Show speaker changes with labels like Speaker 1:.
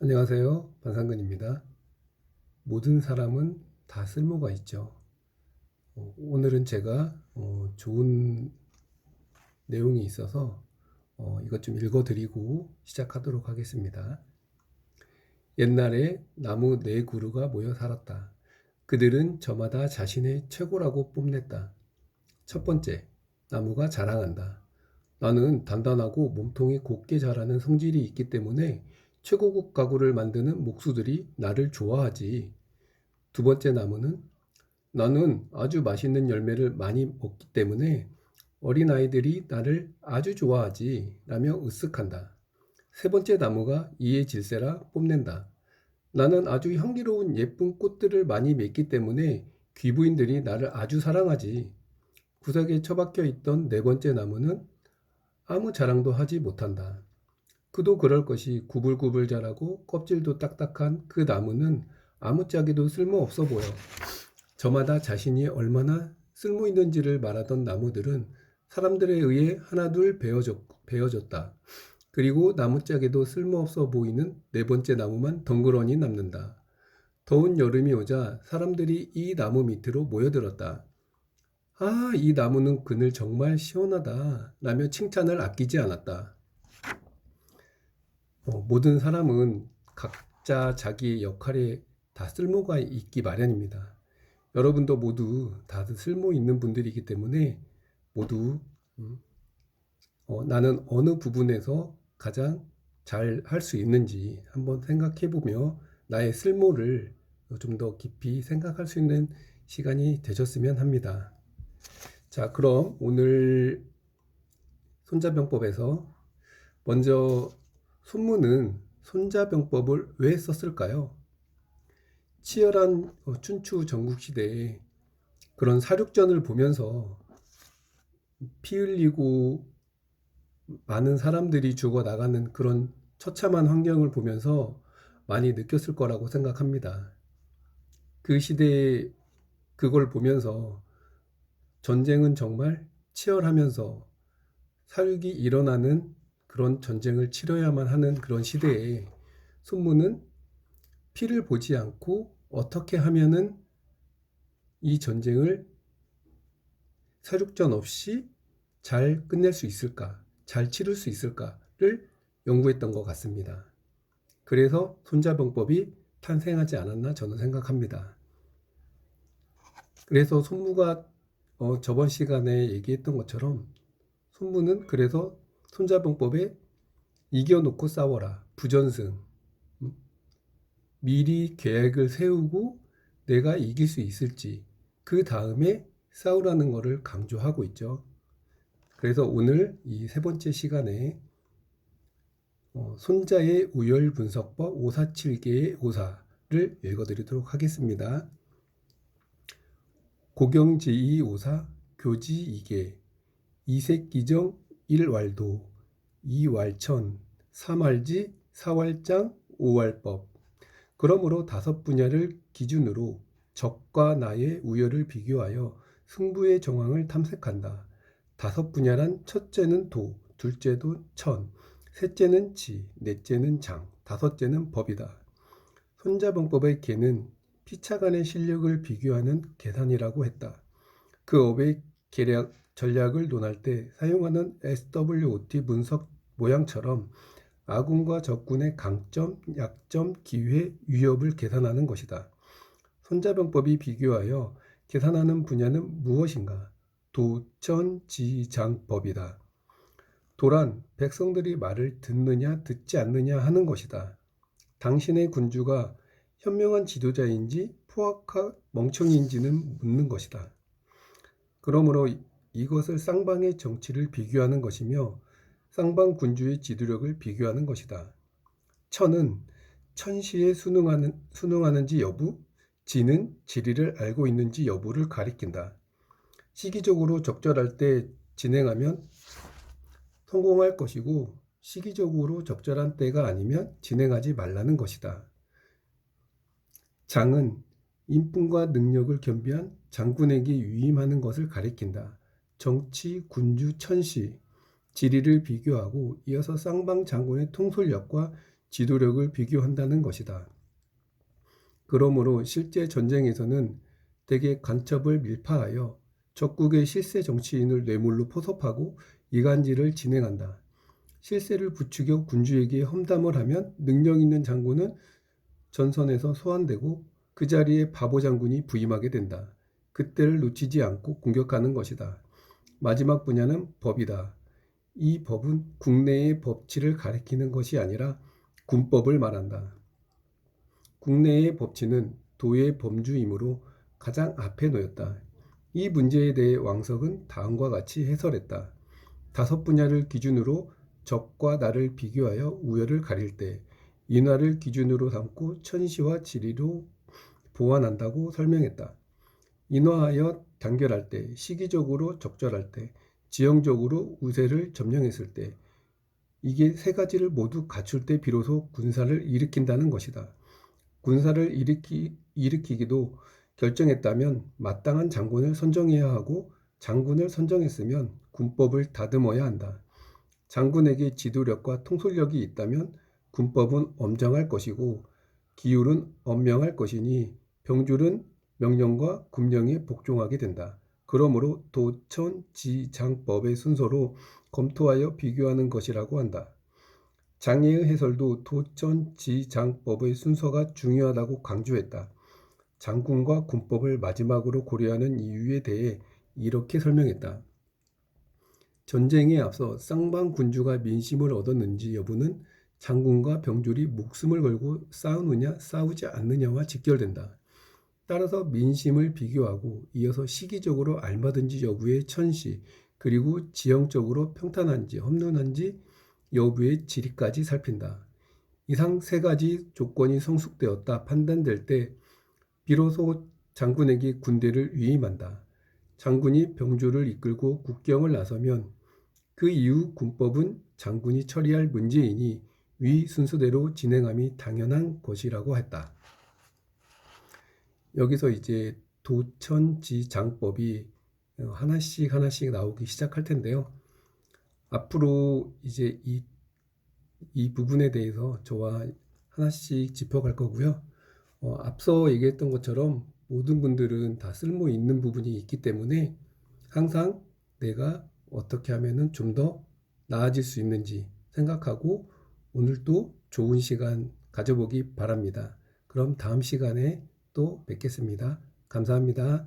Speaker 1: 안녕하세요. 반상근입니다. 모든 사람은 다 쓸모가 있죠. 어, 오늘은 제가 어, 좋은 내용이 있어서 어, 이것 좀 읽어드리고 시작하도록 하겠습니다. 옛날에 나무 네 그루가 모여 살았다. 그들은 저마다 자신의 최고라고 뽐냈다. 첫 번째, 나무가 자랑한다. 나는 단단하고 몸통이 곱게 자라는 성질이 있기 때문에 최고급 가구를 만드는 목수들이 나를 좋아하지. 두 번째 나무는 나는 아주 맛있는 열매를 많이 먹기 때문에 어린아이들이 나를 아주 좋아하지. 라며 으쓱한다. 세 번째 나무가 이의 질세라 뽐낸다. 나는 아주 향기로운 예쁜 꽃들을 많이 맺기 때문에 귀부인들이 나를 아주 사랑하지. 구석에 처박혀 있던 네 번째 나무는 아무 자랑도 하지 못한다. 그도 그럴 것이 구불구불 자라고 껍질도 딱딱한 그 나무는 아무짝에도 쓸모없어 보여. 저마다 자신이 얼마나 쓸모 있는지를 말하던 나무들은 사람들에 의해 하나둘 베어졌, 베어졌 다. 그리고 나무짝에도 쓸모없어 보이는 네 번째 나무만 덩그러니 남는다. 더운 여름이 오자 사람들이 이 나무 밑으로 모여들었다. 아, 이 나무는 그늘 정말 시원하다. 라며 칭찬을 아끼지 않았다. 어, 모든 사람은 각자 자기 역할에 다 쓸모가 있기 마련입니다. 여러분도 모두 다들 쓸모 있는 분들이기 때문에 모두 음, 어, 나는 어느 부분에서 가장 잘 할 수 있는지 한번 생각해 보며 나의 쓸모를 좀 더 깊이 생각할 수 있는 시간이 되셨으면 합니다. 자, 그럼 오늘 손자병법에서 먼저 손문은 손자병법을 왜 썼을까요? 치열한 어, 춘추 전국 시대에 그런 사륙전을 보면서 피 흘리고 많은 사람들이 죽어 나가는 그런 처참한 환경을 보면서 많이 느꼈을 거라고 생각합니다. 그 시대에 그걸 보면서 전쟁은 정말 치열하면서 사륙이 일어나는 그런 전쟁을 치러야만 하는 그런 시대에 손문은 피를 보지 않고 어떻게 하면은 이 전쟁을 사륙전 없이 잘 끝낼 수 있을까, 잘 치를 수 있을까를 연구했던 것 같습니다. 그래서 손자병법이 탄생하지 않았나 저는 생각합니다. 그래서 손무가 어, 저번 시간에 얘기했던 것처럼 손무는 그래서 손자병법에 이겨놓고 싸워라. 부전승. 음? 미리 계획을 세우고 내가 이길 수 있을지 그 다음에 싸우라는 것을 강조하고 있죠. 그래서 오늘 이 세 번째 시간에 어, 손자의 우열 분석법 547개의 오사를 읽어드리도록 하겠습니다. 고경지이 오사 교지 이계 이색기정 일왈도 이왈천 삼왈지 사왈장 오왈법 그러므로 다섯 분야를 기준으로 적과 나의 우열을 비교하여 승부의 정황을 탐색한다. 다섯 분야란 첫째는 도, 둘째도 천, 셋째는 지, 넷째는 장, 다섯째는 법이다. 손자병법의 개는 피차간의 실력을 비교하는 계산이라고 했다. 그 업의 계략, 전략을 논할 때 사용하는 SWOT 분석 모양처럼 아군과 적군의 강점, 약점, 기회, 위협을 계산하는 것이다. 손자병법이 비교하여 계산하는 분야는 무엇인가? 도천지장법이다. 도란 백성들이 말을 듣느냐 듣지 않느냐 하는 것이다. 당신의 군주가 현명한 지도자인지 포악한 멍청이인지는 묻는 것이다. 그러므로 이것을 쌍방의 정치를 비교하는 것이며 쌍방 군주의 지도력을 비교하는 것이다. 천은 천시에 순응하는, 순응하는지 여부, 지는 지리를 알고 있는지 여부를 가리킨다. 시기적으로 적절할 때 진행하면 성공할 것이고 시기적으로 적절한 때가 아니면 진행하지 말라는 것이다. 장은 인품과 능력을 겸비한 장군에게 위임하는 것을 가리킨다. 정치, 군주, 천시, 지리를 비교하고 이어서 쌍방 장군의 통솔력과 지도력을 비교한다는 것이다. 그러므로 실제 전쟁에서는 대개 간첩을 밀파하여 적국의 실세 정치인을 뇌물로 포섭하고 이간질을 진행한다. 실세를 부추겨 군주에게 험담을 하면 능력 있는 장군은 전선에서 소환되고 그 자리에 바보 장군이 부임하게 된다. 그때를 놓치지 않고 공격하는 것이다. 마지막 분야는 법이다. 이 법은 국내의 법치를 가리키는 것이 아니라 군법을 말한다. 국내의 법치는 도의 범주이므로 가장 앞에 놓였다. 이 문제에 대해 왕석은 다음과 같이 해설했다. 다섯 분야를 기준으로 적과 나를 비교하여 우열을 가릴 때 인화를 기준으로 삼고 천시와 지리로 보완한다고 설명했다. 인화하여 단결할 때, 시기적으로 적절할 때, 지형적으로 우세를 점령했을 때, 이게 세 가지를 모두 갖출 때 비로소 군사를 일으킨다는 것이다. 군사를 일으키, 일으키기도 결정했다면 마땅한 장군을 선정해야 하고 장군을 선정했으면 군법을 다듬어야 한다. 장군에게 지도력과 통솔력이 있다면 군법은 엄정할 것이고 기율은 엄명할 것이니 병줄은 명령과 군령에 복종하게 된다. 그러므로 도천지장법의 순서로 검토하여 비교하는 것이라고 한다. 장애의 해설도 도천지장법의 순서가 중요하다고 강조했다. 장군과 군법을 마지막으로 고려하는 이유에 대해 이렇게 설명했다. 전쟁에 앞서 쌍방 군주가 민심을 얻었는지 여부는 장군과 병졸이 목숨을 걸고 싸우느냐 싸우지 않느냐와 직결된다. 따라서 민심을 비교하고 이어서 시기적으로 알맞은지 여부의 천시 그리고 지형적으로 평탄한지 험난한지 여부의 지리까지 살핀다. 이상 세 가지 조건이 성숙되었다 판단될 때 비로소 장군에게 군대를 위임한다. 장군이 병조를 이끌고 국경을 나서면 그 이후 군법은 장군이 처리할 문제이니 위 순서대로 진행함이 당연한 것이라고 했다. 여기서 이제 도천지장법이 하나씩 하나씩 나오기 시작할 텐데요. 앞으로 이제 이, 이 부분에 대해서 저와 하나씩 짚어갈 거고요. 어, 앞서 얘기했던 것처럼 모든 분들은 다 쓸모 있는 부분이 있기 때문에 항상 내가 어떻게 하면은 좀 더 나아질 수 있는지 생각하고 오늘도 좋은 시간 가져보기 바랍니다. 그럼 다음 시간에 또 뵙겠습니다. 감사합니다.